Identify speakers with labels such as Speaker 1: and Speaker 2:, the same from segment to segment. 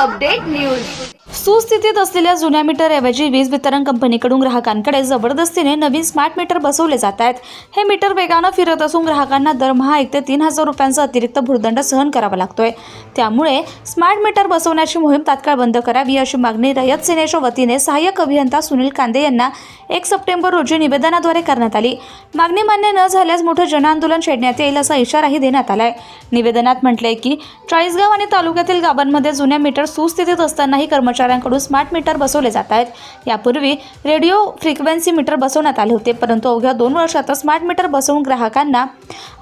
Speaker 1: update news. सुस्थितीत असलेल्या जुन्या मीटरऐवजी वीज वितरण कंपनीकडून ग्राहकांकडे जबरदस्तीने नवीन स्मार्ट मीटर बसवले जात आहेत. हे मीटर वेगानं फिरत असून ग्राहकांना दरमहा एक ते तीन हजार रुपयांचा अतिरिक्त भूर्दंड सहन करावा लागतोय. त्यामुळे स्मार्ट मीटर बसवण्याची मोहीम तात्काळ बंद करावी अशी मागणी रयत सेनेच्या वतीने सहाय्यक अभियंता सुनील कांदे यांना एक सप्टेंबर रोजी निवेदनाद्वारे करण्यात आली. मागणी मान्य न झाल्यास मोठं जनआंदोलन छेडण्यात येईल असा इशाराही देण्यात आलाय. निवेदनात म्हटलंय की चाळीसगाव आणि तालुक्यातील गावांमध्ये जुन्या मीटर सुस्थितीत असतानाही कर्मचारी कर्मचाऱ्यांकडून स्मार्ट मीटर बसवले जात आहेत. यापूर्वी रेडिओ फ्रिक्वेन्सी मीटर बसवण्यात आले होते परंतु अवघ्या दोन वर्षात स्मार्ट मीटर बसवून ग्राहकांना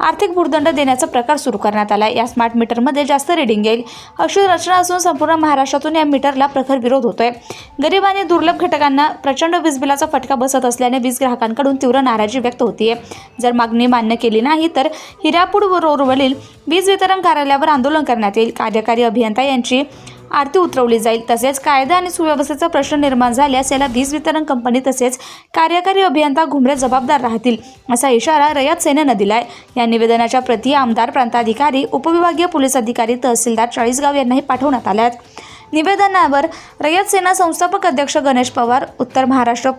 Speaker 1: आर्थिक भूर्दंड देण्याचा प्रकार सुरू करण्यात आला. या स्मार्ट मीटरमध्ये जास्त रिडिंग येईल. अशी रचना असून संपूर्ण महाराष्ट्रातून या मीटरला प्रखर विरोध होतोय. गरीब आणि दुर्लभ घटकांना प्रचंड वीज बिलाचा फटका बसत असल्याने वीज ग्राहकांकडून तीव्र नाराजी व्यक्त होतीये. जर मागणी मान्य केली नाही तर हिरापूर व रोडवरील वीज वितरण कार्यालयावर आंदोलन करण्यात येईल. कार्यकारी अभियंता यांची आरती उतरवली जाईल. तसेच कायदा आणि सुव्यवस्थेचा प्रश्न निर्माण झाल्यास याला वीज वितरण कंपनी तसेच कार्यकारी अभियंता घुमरे जबाबदार राहतील असा इशारा रयत सेनेनं दिलाय. या निवेदनाच्या प्रती आमदार प्रांताधिकारी उपविभागीय पोलीस अधिकारी तहसीलदार चाळीसगाव यांनाही पाठवण्यात आल्या आहेत निवेदनावर रयत सेना संस्थापक अध्यक्ष गणेश पवार उत्तर महाराष्ट्र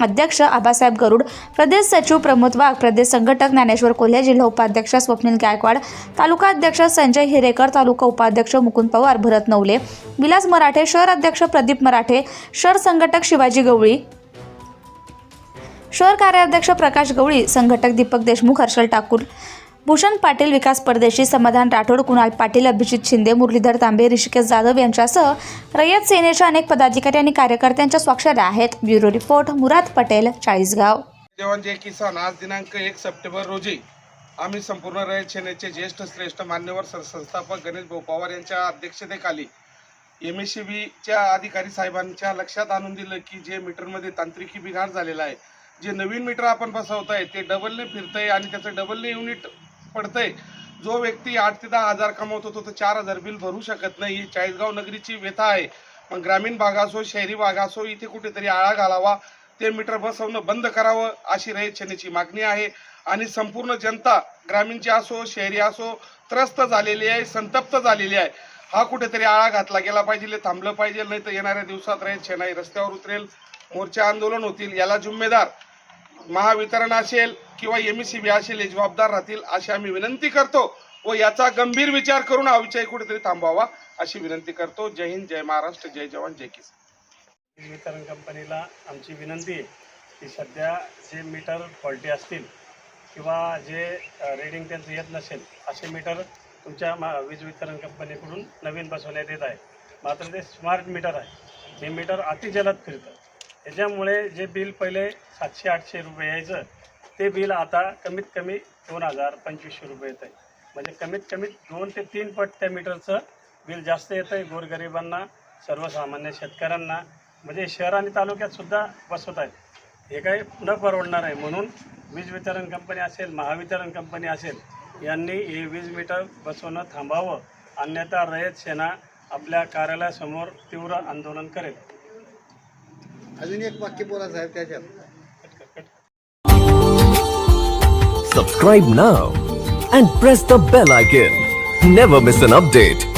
Speaker 1: अध्यक्ष आबासाहेब गरुड प्रदेश सचिव प्रमोद वाघ प्रदेश संघटक ज्ञानेश्वर कोल्हे जिल्हा उपाध्यक्ष स्वप्नील गायकवाड तालुका अध्यक्ष संजय हिरेकर तालुका उपाध्यक्ष मुकुंद पवार भरत नवले विलास मराठे शहर अध्यक्ष प्रदीप मराठे शहर संघटक शिवाजी गवळी शहर कार्याध्यक्ष प्रकाश गवळी संघटक दीपक देशमुख हर्षल ठाकूर भूषण पाटील विकास परदेशी समाधान राठोड कुणाल पाटील अभिजित शिंदे मुरलीधर तांबे ऋषिकेश जाधव यांच्यासह रयत सेनेच्या अनेक पदाधिकारी आणि कार्यकर्त्यांच्या स्वाक्षऱ्या आहेत. Bureau report Murad Patel Chalisgaon.
Speaker 2: जवान जय किसान आज दिनांक एक सप्टेंबर रोजी आम्ही संपूर्ण रयत सेनेचे ज्येष्ठ श्रेष्ठ मान्यवर संस्थापक गणेश भाऊ पवार यांच्या अध्यक्षतेखाली एम एस सी बीच्या अधिकारी साहेबांच्या लक्षात आणून दिलं की जे मीटरमध्ये तांत्रिकी बिघाड झालेला आहे जे नवीन मीटर आपण बसवतोय ते डबलने फिरतंय आणि त्याचं डबलने युनिट पडतंय. जो व्यक्ती आठ ते दहा हजार कमवतो तो तो चार हजार बिल भरू शकत नाही. ही चाळीसगाव नगरीची व्यथा आहे. मग ग्रामीण भाग असो शहरी भाग असो इथे कुठेतरी आळा घालावा. ते मीटर बसवणं बंद करावं अशी रयत मागणी आहे. आणि संपूर्ण जनता ग्रामीणची असो शहरी असो त्रस्त झालेली आहे संतप्त झालेली आहे. हा कुठेतरी आळा घातला गेला पाहिजे थांबलं पाहिजे. नाही तर येणाऱ्या दिवसात रयत सेना रस्त्यावर उतरेल मोर्चा आंदोलन होतील. याला जिम्मेदार महावितरण असेल किंवा एम सी बी असेल हे जबाबदार राहतील अशी आम्ही विनंती करतो व याचा गंभीर विचार करून हा कुठेतरी थांबवावा अशी विनंती करतो. जय हिंद जय महाराष्ट्र जय जवान जय किसान.
Speaker 3: वीज वितरण कंपनीला आमची विनंती आहे की सध्या जे मीटर फॉल्टी असतील किंवा जे रिडिंग त्यांचं येत नसेल असे मीटर तुमच्या मा वीज वितरण कंपनीकडून नवीन बसवण्यात येत आहे. मात्र ते स्मार्ट मीटर आहे. हे मीटर अतिजलद फिरतं. त्याच्यामुळे जे बिल पहिले सातशे आठशे रुपये यायचं ते बिल आता कमीत कमी दोन हजार पंचवीसशे रुपये येत आहे म्हणजे कमीत कमी दोन ते तीन पट त्या मीटरचं बिल जास्त येतं आहे गोरगरिबांना सर्वसामान्य शेतकऱ्यांना. म्हणजे शहर आणि तालुक्यातसुद्धा बसवत आहेत. हे काही न परवडणार आहे. म्हणून वीज वितरण कंपनी असेल महावितरण कंपनी असेल यांनी हे वीज मीटर बसवणं थांबावं. अन्यथा रयत सेना आपल्या कार्यालयासमोर तीव्र आंदोलन करेल.
Speaker 4: अजून एक वाक्य बोला साहेब त्याच्यात
Speaker 5: Subscribe now and press the bell icon. Never miss an update.